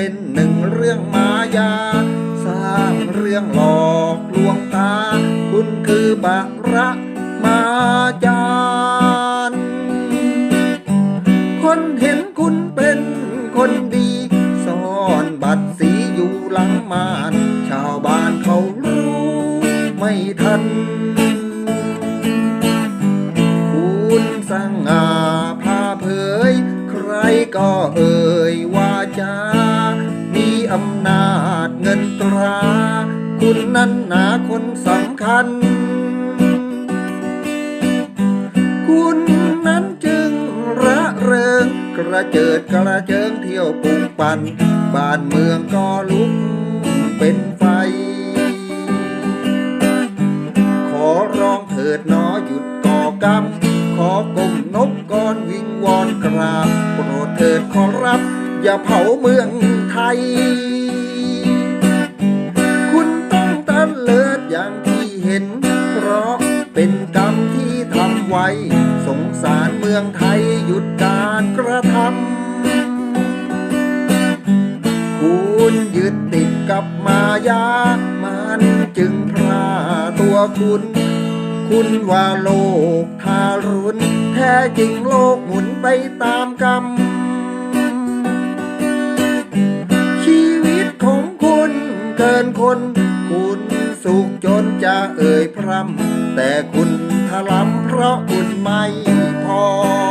เป็นหนึ่งเรื่องมายา สร้างเรื่องหลอกลวงตา คุณคือบะระมาจารคนเห็นคุณเป็นคนดี ซ่อนบัตรสีอยู่หลังมาน ชาวบ้านเขารู้ไม่ทัน คุณสง่าพาเผย ใครก็เอ่ย ตรา คุณนั้นหนาคนสำคัญ คุณนั้นจึงระเริง กระเจิดกระเจิงเที่ยวปุงปัน บ้านเมืองก็ลุกเป็นไฟ ขอร้องเถิดหนอหยุดก่อกรรม ขอก้มนบก่อนวิงวอนกราบ โปรดเถิดขอรับ อย่าเผาเมืองไทย เห็นเพราะเป็นกรรมที่ทำไว้ สงสารเมืองไทยหยุดการกระทำคุณยึดติดกับมายา มันจึงพราตัวคุณ คุณว่าโลกทารุณ แท้จริงโลกหมุนไปตามกรรมชีวิตของคุณเกินคน คุณสุขจน จะเอ่ยพร่ำแต่คุณทะล้ำเพราะคุณไม่พอ